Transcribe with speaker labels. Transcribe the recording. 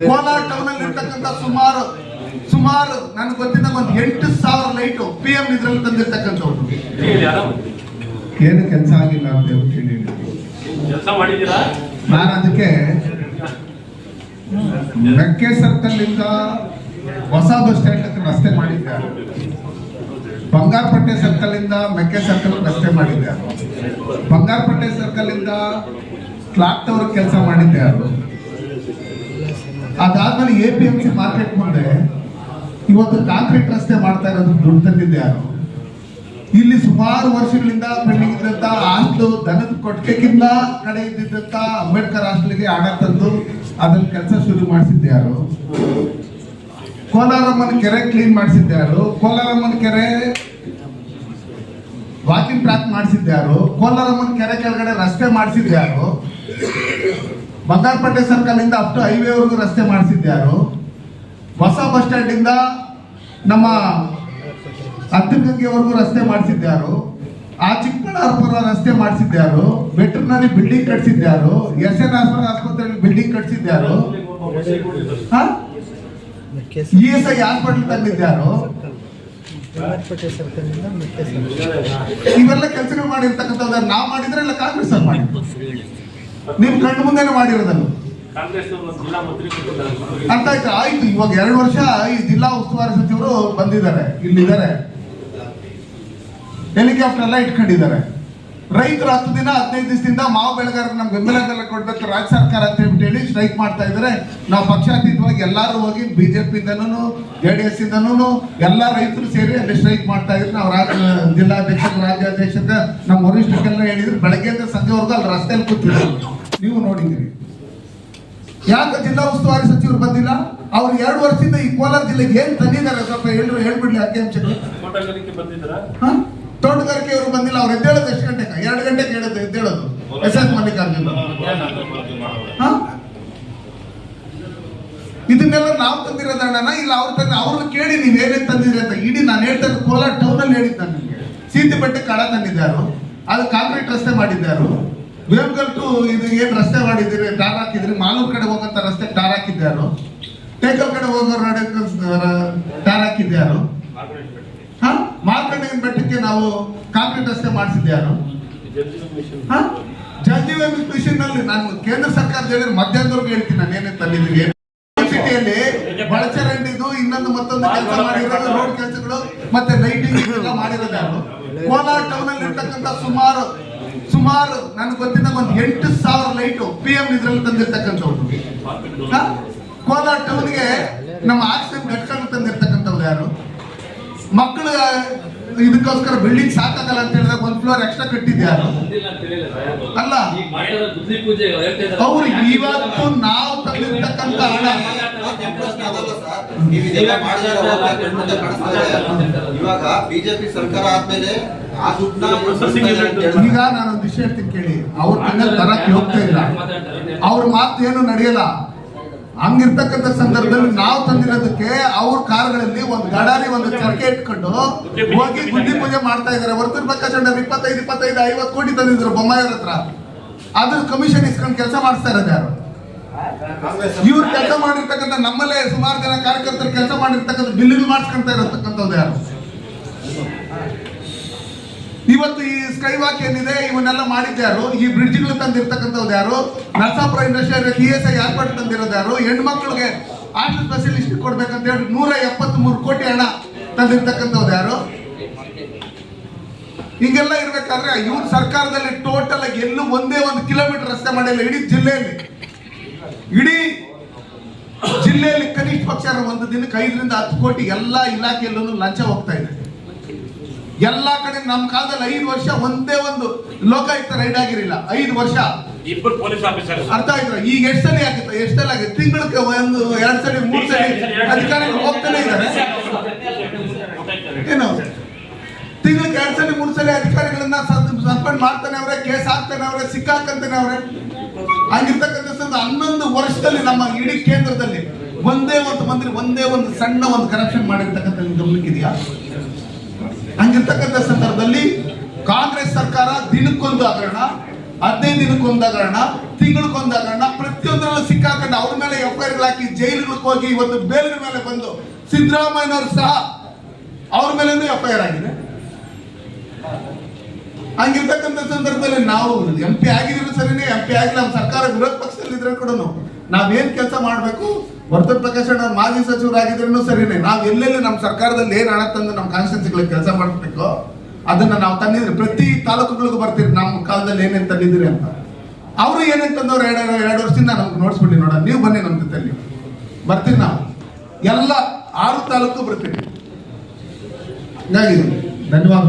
Speaker 1: Kolar town ಅಲ್ಲಿ ಇರ್ತಕ್ಕಂಥ ಸುಮಾರು ಸುಮಾರು ನನ್ಗೆ ಗೊತ್ತಿದ್ದ ಒಂದು ಎಂಟು ಸಾವಿರ ಲೈಟು ಪಿ ಎಂ ಇದ್ರಲ್ಲಿ ತಂದಿರ್ತಕ್ಕಂಥವ್ರು. ಏನು ಕೆಲಸ ಆಗಿಲ್ಲ ಅಂತ ಹೇಳ್ತೀನಿ ಹೇಳಿ ನಾನು ಅದಕ್ಕೆ ಮೆಕ್ಕೆ ಸರ್ಕಲ್ ಇಂದ ಹೊಸ ಬಸ್ ಸ್ಟ್ಯಾಂಡ್ ಹತ್ರ ರಸ್ತೆ ಮಾಡಿದ್ದೆ. ಬಂಗಾರಪಟ್ಟೆ ಸರ್ಕಲ್ ಇಂದ ಮೆಕ್ಕೆ ಸರ್ಕಲ್ ರಸ್ತೆ ಮಾಡಿದ್ದೆ. ಬಂಗಾರಪಟ್ಟೆ ಸರ್ಕಲ್ ಇಂದ ಕ್ಲಾಕ್ ಟವರ್ ಕೆಲಸ ಮಾಡಿದ್ದೆ ಯಾರು? ಅದಾದ್ಮೇಲೆ A P M C market ಮುಂದೆ ಇವತ್ತು ಕಾಂಕ್ರೀಟ್ ರಸ್ತೆ ಮಾಡ್ತಾ ಇರೋದು ದುಡ್ಡು ತಂದಿದ್ದೆ ಯಾರು? ಇಲ್ಲಿ ಸುಮಾರು ವರ್ಷಗಳಿಂದ ಪೆಂಡಿಂಗ್ ಇದ್ದಂತ ಹಾಸ್ಟೆಲ್ ದನದ ಕೊಟ್ಟಿಗೆಗಿಂತ ಕಡೆ ಇದ್ದಿದ್ದಂತ ಅಂಬೇಡ್ಕರ್ ಹಾಸ್ಟೆಲ್ಗೆ ಹಣ ತಂದು ಅದ್ರಲ್ಲಿ ಕೆಲಸ ಶುರು ಮಾಡಿಸಿದ್ದೆ ಯಾರು? ಕೋಲಾರಮ್ಮನ ಕೆರೆ ಕ್ಲೀನ್ ಮಾಡಿಸಿದ್ದೆ ಯಾರು? ಕೋಲಾರಮ್ಮನ ಕೆರೆ ವಾಕಿಂಗ್ ಟ್ರ್ಯಾಕ್ ಮಾಡಿಸಿದ್ದೆ ಯಾರು? ಕೋಲಾರಮ್ಮನ ಕೆರೆ ಕೆಳಗಡೆ ರಸ್ತೆ ಮಾಡಿಸಿದ್ದೆ ಯಾರು? ಬಂಗಾರಪೇಟೆ ಸರ್ಕಲ್ ಇಂದ ಅಪ್ ಟು ಹೈವೇವರೆಗೂ ರಸ್ತೆ ಮಾಡಿಸಿದ್ದೆ ಯಾರು? ಹೊಸ ಬಸ್ ಸ್ಟ್ಯಾಂಡ್ ಇಂದ ನಮ್ಮ ಹತ್ತಿರಗಂಗೆವರೆಗೂ ರಸ್ತೆ ಮಾಡಿಸಿದ್ಯಾರು ಆ ಚಿಕ್ಕಬಳ್ಳಾಪುರ ರಸ್ತೆ ಮಾಡಿಸಿದ್ಯಾರು ವೆಟರ್ನರಿ ಬಿಲ್ಡಿಂಗ್ ಕಟ್ಸಿದ್ಯಾರು ಎಸ್ ಎನ್ ಆಸ್ಪತ್ರೆಯಲ್ಲಿ ಬಿಲ್ಡಿಂಗ್ ಕಟ್ಸಿದ್ಯಾರು ಇ ಎಸ್ ಐ ಹಾಸ್ಪಿಟಲ್ ಇವೆಲ್ಲ ಕೆಲಸಗಳು ಮಾಡಿರ್ತಕ್ಕಂಥದ್ದು ನಾವು ಮಾಡಿದ್ರೆ ಇಲ್ಲ ಕಾಂಗ್ರೆಸ್ ಅವ್ರು ಮಾಡಿ ನಿಮ್ ಕಣ್ಣು ಮುಂದೆನೆ ಮಾಡಿರೋದನ್ನು. ಅರ್ಥ ಆಯ್ತು? ಆಯ್ತು ಇವಾಗ ಎರಡು ವರ್ಷ ಈ ಜಿಲ್ಲಾ ಉಸ್ತುವಾರಿ ಸಚಿವರು ಬಂದಿದ್ದಾರೆ ಇಲ್ಲಿದ್ದಾರೆ. ಹೆಲಿಕಾಪ್ಟರ್ ಎಲ್ಲ ಇಟ್ಕೊಂಡಿದ್ದಾರೆ. ರೈತರು ಹತ್ತು ದಿನ ಹದಿನೈದು ದಿವಸದಿಂದ ಮಾವು ಬೆಳೆಗಾರರು ನಮ್ಗೆ ಬೆಂಬಲ ಬೆಲೆ ಕೊಡ್ಬೇಕು ರಾಜ್ಯ ಸರ್ಕಾರ ಅಂತ ಹೇಳಿ ಸ್ಟ್ರೈಕ್ ಮಾಡ್ತಾ ಇದ್ದಾರೆ. ನಾವು ಪಕ್ಷಾತೀತವಾಗಿ ಎಲ್ಲರೂ ಹೋಗಿ ಬಿಜೆಪಿಯಿಂದನೂ ಜೆ ಡಿ ಎಸ್ ಇಂದನೂ ಎಲ್ಲ ರೈತರು ಸೇರಿ ಅಲ್ಲಿ ಸ್ಟ್ರೈಕ್ ಮಾಡ್ತಾ ಇದ್ರು. ನಾವು ರಾಜ್ಯ ಜಿಲ್ಲಾಧ್ಯಕ್ಷರು ರಾಜ್ಯಾಧ್ಯಕ್ಷ ನಮ್ಮ ವರಿಷ್ಠಕ್ಕೆಲ್ಲ ಹೇಳಿದ್ರು. ಬೆಳಗ್ಗೆಯಿಂದ ಸಂಜೆವರೆಗೂ ಅಲ್ಲಿ ರಸ್ತೆಯಲ್ಲಿ ಕೂತಿದ್ರು. ನೀವು ನೋಡಿದ್ದೀರಿ. ಯಾಕೆ ಜಿಲ್ಲಾ ಉಸ್ತುವಾರಿ ಸಚಿವರು ಬಂದಿಲ್ಲ? ಅವ್ರು ಎರಡು ವರ್ಷದಿಂದ ಈ ಕೋಲಾರ ಜಿಲ್ಲೆಗೆ ಏನ್ ತಂದಿದ್ದಾರೆ ಸ್ವಲ್ಪ ಎಲ್ಲರೂ ಹೇಳ್ಬಿಡ್ಲಿ ಅಂಕಿಅಂಶಗಳು
Speaker 2: ತೋಟಗಾರಿಕೆ
Speaker 1: ಅವರು ಬಂದಿಲ್ಲ ಅವ್ರು ಎದ್ದೇಳೋದು ಎಷ್ಟು ಗಂಟೆಗೆ ಎರಡು ಗಂಟೆಗೆ ಹೇಳೋದು ಎದ್ದೇಳೋದು. S S Mallikarjuna. ಹ? ಇದನ್ನೆಲ್ಲ ನಾವು ತಂದಿರೋದಣ್ಣ ಇಲ್ಲ ಅವ್ರು ತಂದ ಅವ್ರನ್ನ ಕೇಳಿ ನೀವು ಏನೇನ್ ತಂದಿದ್ರಿ ಅಂತ. ಇಡೀ ನಾನು ಹೇಳ್ತಾ ಕೋಲಾರ ಟೌನ್ ಅಲ್ಲಿ ಹೇಳಿದ್ದೆ ನಾನು ನಿಮ್ಗೆ. ಸೀತಿ ಬೆಟ್ಟ ಕಳ ತಂದಿದ್ದಾರು ಅದು ಕಾಂಕ್ರೀಟ್ ರಸ್ತೆ ಮಾಡಿದ್ದಾರು ಬೇಮ್ಗಲ್ ಇದು ಏನ್ ರಸ್ತೆ ಮಾಡಿದ್ದೀರಿ? ಟಾರ್ ಹಾಕಿದ್ರಿ? ಮಾಲೂರ್ ಕಡೆ ಹೋಗಂತ ರಸ್ತೆ ಟಾರ್ ಹಾಕಿದ್ದಾರು ಟೇಕಲ್ ಕಡೆ ಹೋಗೋ ಟಾರ್ ಹಾಕಿದ್ಯಾರು? ಹಾ? ಮಾರ್ಕಂಡಿನ ಬೆಟ್ಟಕ್ಕೆ ನಾವು ಕಾಂಕ್ರೀಟ್ ರಸ್ತೆ ಮಾಡಿಸಿದ್ಯಾರು? ಜಲಜೀವನ್ ಮಿಷನ್ನಲ್ಲಿ ನಾನು ಕೇಂದ್ರ ಸರ್ಕಾರ ಹೇಳಿದ್ರೆ ಮಧ್ಯಾಹ್ನದವರೆಗೂ ಹೇಳ್ತೀನಿ ನಾನು ಏನೇ ತಂದಿದ್ದೀನಿ ಸಿಟಿಯಲ್ಲಿ ಬಳಚರಂಡಿದು ಇನ್ನೊಂದು ಮತ್ತೊಂದು ಕೆಲಸ ಮಾಡಿರೋದು, ರೋಡ್ ಕೆಲಸಗಳು ಮತ್ತೆ ಲೈಟಿಂಗ್ ಎಲ್ಲ ಮಾಡಿರೋದು ಯಾರು ಕೋಲಾರ ಟೌನ್ ಅಲ್ಲಿ ಇರ್ತಕ್ಕಂಥ ಸುಮಾರು ಸುಮಾರು ನನಗೆ ಗೊತ್ತಿದ್ದ ಒಂದು ಎಂಟು ಸಾವಿರ ಲೈಟು ಪಿ ಎಂ ಇದ್ರಲ್ಲಿ ತಂದಿರ್ತಕ್ಕಂಥವ್ರು? ಕೋಲಾರ ಟೌನ್ಗೆ ನಮ್ಮ ಆಕ್ಸಿಜನ್ ಘಟಕಗಳು ತಂದಿರ್ತಕ್ಕಂಥವ್ರು ಯಾರು ಮಕ್ಕಳು ಇದಕ್ಕೋಸ್ಕರ ಬಿಲ್ಡಿಂಗ್ ಸಾಕಾಗಲ್ಲ ಅಂತ ಹೇಳಿದಾಗ ಒಂದು ಫ್ಲೋರ್ ಎಕ್ಸ್ಟ್ರಾ ಕಟ್ಟಿದ್ಯಾರ. ಅಲ್ಲ. ಅವ್ರು ಇವತ್ತು ನಾವು ತಂದಿರ್ತಕ್ಕಂಥ ಹಣ
Speaker 3: ಇವಾಗ ಬಿಜೆಪಿ ಸರ್ಕಾರ ಆದ್ಮೇಲೆ
Speaker 1: ಈಗ ನಾನು ಒಂದು ವಿಷಯ ಹೇಳ್ತೀನಿ ಕೇಳಿ. ಅವ್ರ ಕಣ್ಣ ತರಕ್ಕೆ ಹೋಗ್ತಾ ಇಲ್ಲ. ಅವ್ರ ಮಾತು ಏನು ನಡೆಯಲ್ಲ. ಹಂಗಿರ್ತಕ್ಕಂಥ ಸಂದರ್ಭದಲ್ಲಿ ನಾವು ತಂದಿರೋದಕ್ಕೆ ಅವ್ರ ಕಾರ್ಗಳಲ್ಲಿ ಒಂದು ಗಡಾರಿ ಒಂದು ಚರ್ಕೆ ಇಟ್ಕೊಂಡು ಹೋಗಿ ಗುಡ್ಡಿ ಪೂಜೆ ಮಾಡ್ತಾ ಇದಾರೆ. ಹೊರತು ಬೇಕಾದ್ರೆ ಇಪ್ಪತ್ತೈದು ಇಪ್ಪತ್ತೈದು ಐವತ್ತು ಕೋಟಿ ತಂದಿದ್ರು ಬೊಮ್ಮಾಯಿಯವ್ರ ಹತ್ರ. ಅದ್ರ ಕಮಿಷನ್ ಇಸ್ಕೊಂಡು ಕೆಲಸ ಮಾಡಿಸ್ತಾ ಇರೋದು ಯಾರು? ಇವ್ರು ಕೆಲಸ ಮಾಡಿರ್ತಕ್ಕಂಥ ನಮ್ಮಲ್ಲೇ ಸುಮಾರು ಜನ ಕಾರ್ಯಕರ್ತರು ಕೆಲಸ ಮಾಡಿರ್ತಕ್ಕಂಥ ಬಿಲ್ಲು ಮಾಡಿಸ್ಕೊಂತ ಇರತಕ್ಕಂಥದ್ದು ಯಾರು? ಇವತ್ತು ಈ ಸ್ಕೈ ವಾಕ್ ಏನಿದೆ, ಇವನ್ನೆಲ್ಲ ಮಾಡಿದ್ಯಾರು ಈ ಬ್ರಿಡ್ಜ್ಗಳು ತಂದಿರ್ತಕ್ಕಂಥದ್ದು ಯಾರು? Narasapura industrial T S I airport ತಂದಿರೋದು ಯಾರು? ಹೆಣ್ಮಕ್ಳಿಗೆ ಹಾಸ್ಟೆಲ್ ಫೆಸಿಲಿಟಿ ಕೊಡ್ಬೇಕಂತ ಹೇಳಿ ನೂರ ಎಪ್ಪತ್ತ್ ಮೂರು ಕೋಟಿ ಹಣ ತಂದಿರ್ತಕ್ಕಂಥದ್ದು ಯಾರು? ಹಿಂಗೆಲ್ಲ ಇರ್ಬೇಕಾದ್ರೆ ಇವ್ರ ಸರ್ಕಾರದಲ್ಲಿ ಟೋಟಲ್ ಆಗಿ ಎಲ್ಲೂ ಒಂದೇ ಒಂದು ಕಿಲೋಮೀಟರ್ ರಸ್ತೆ ಮಾಡಿಲ್ಲ, ಇಡೀ ಜಿಲ್ಲೆಯಲ್ಲಿ. ಇಡೀ ಜಿಲ್ಲೆಯಲ್ಲಿ ಕನಿಷ್ಠ ಪಕ್ಷ ಒಂದು ದಿನಕ್ಕೆ ಐದರಿಂದ ಹತ್ತು ಕೋಟಿ ಎಲ್ಲಾ ಇಲಾಖೆಯಲ್ಲೂ ಲಂಚ ಹೋಗ್ತಾ ಇದೆ. ಎಲ್ಲಾ ಕಡೆ ನಮ್ಮ ಕಾಲದಲ್ಲಿ ಐದು ವರ್ಷ ಒಂದೇ ಒಂದು ಲೋಕಾಯುಕ್ತ ರೈಡ್ ಆಗಿರಲಿಲ್ಲ. ಐದು ವರ್ಷ.
Speaker 2: ಇಬ್ಬರು ಪೊಲೀಸ್ ಆಫೀಸರ್.
Speaker 1: ಅರ್ಥ ಆಯ್ತು ಈಗ ಎಷ್ಟು ಸಲ ಆಗುತ್ತೆ? ಎಷ್ಟು ಸಲ ಆಗುತ್ತೆ? ತಿಂಗಳಿಗೆ ಒಂದು ಎರಡು ಸಲ ಮೂರ್ ಸಲ ಅಧಿಕಾರಿಗಳು ಹೋಗ್ತಾನೆ ಇದ್ದಾರೆ. ಏನು? ತಿಂಗಳಿಗೆ ಎರಡು ಸಲ ಮೂರ್ ಸಲ ಅಧಿಕಾರಿಗಳನ್ನ ಸಸ್ಪೆಂಡ್ ಮಾಡ್ತಾನೆ ಅವ್ರೆ ಕೇಸ್ ಹಾಕ್ತಾನೆ ಅವ್ರೆ ಸಿಕ್ಕಾಕಂತಾನೆ ಅವ್ರೆ. ಹಂಗಿರ್ತಕ್ಕಂಥ ಸಂದರ್ಭ ಹನ್ನೊಂದು ವರ್ಷದಲ್ಲಿ ನಮ್ಮ ಇಡೀ ಕೇಂದ್ರದಲ್ಲಿ ಒಂದೇ ಒಂದು ಮಂತ್ರಿ, ಒಂದೇ ಒಂದು ಸಣ್ಣ ಒಂದು ಕರಪ್ಷನ್ ಮಾಡಿರ್ತಕ್ಕಂಥ ಗಮನಕ್ಕಿದೆಯಾ ಹಂಗಿರ್ತಕ್ಕಂಥ ಸಂದರ್ಭದಲ್ಲಿ ಕಾಂಗ್ರೆಸ್ ಸರ್ಕಾರ ದಿನಕ್ಕೊಂದು ಹಗರಣ, ಹದಿನೈದು ದಿನಕ್ಕೊಂದು ಹಗರಣ, ತಿಂಗಳಿಗೊಂದು ಹಗರಣ, ಪ್ರತಿಯೊಂದರಲ್ಲೂ ಸಿಕ್ಕಾಕೊಂಡು ಅವ್ರ ಮೇಲೆ ಎಫ್ ಐ ಹಾಕಿ ಜೈಲುಗಳಿಗೆ ಹೋಗಿ ಇವತ್ತು ಬೇಲಿನ ಮೇಲೆ ಬಂದು ಸಿದ್ದರಾಮಯ್ಯನವರು ಸಹ ಅವ್ರ ಮೇಲೆ ಎಫ್ಐಆರ್ ಆಗಿದೆ. ಹಂಗಿರ್ತಕ್ಕಂಥ ಸಂದರ್ಭದಲ್ಲಿ ನಾವು ಎಂ ಪಿ ಆಗಿದ್ರು ಸರಿನೇ ಎಂ ಪಿ ಆಗಿಲ್ಲ, ನಮ್ಮ ಸರ್ಕಾರ ವಿರೋಧ ಪಕ್ಷದಲ್ಲಿ ಇದ್ರೆ ಕೂಡ ನಾವೇನ್ ಕೆಲಸ ಮಾಡಬೇಕು? ವರ್ತನ್ ಪ್ರಕಾಶ್ ಅವ್ರ ಮಾಜಿ ಸಚಿವರಾಗಿದ್ರು ಸರಿನೇ. ನಾವು ಎಲ್ಲೆಲ್ಲಿ ನಮ್ಮ ಸರ್ಕಾರದಲ್ಲಿ ಏನ್ ಹಣ ತಂದು ನಮ್ಮ ಕಾನ್ಸ್ಟಿಟ್ಯೂನ್ಸಿಗಳಿಗೆ ಕೆಲಸ ಮಾಡಬೇಕು ಅದನ್ನ ನಾವು ತಂದಿದ್ರೆ ಪ್ರತಿ ತಾಲೂಕುಗಳಿಗೂ ಬರ್ತೀರಿ. ನಮ್ಮ ಕಾಲದಲ್ಲಿ ಏನೇನು ತಂದಿದ್ದೀರಿ ಅಂತ. ಅವರು ಏನೇನು ತಂದವ್ರು ಎರಡು ಎರಡು ವರ್ಷದಿಂದ ನಮ್ಗೆ ನೋಡ್ಸ್ಬಿಟ್ಟು ನೋಡ ನೀವು ಬನ್ನಿ ನಮ್ಮ ಜೊತೆಯಲ್ಲಿ ಬರ್ತೀರಿ ನಾವು. ಎಲ್ಲ ಆರು ತಾಲೂಕು ಬರ್ತೀವಿ ಧನ್ಯವಾದ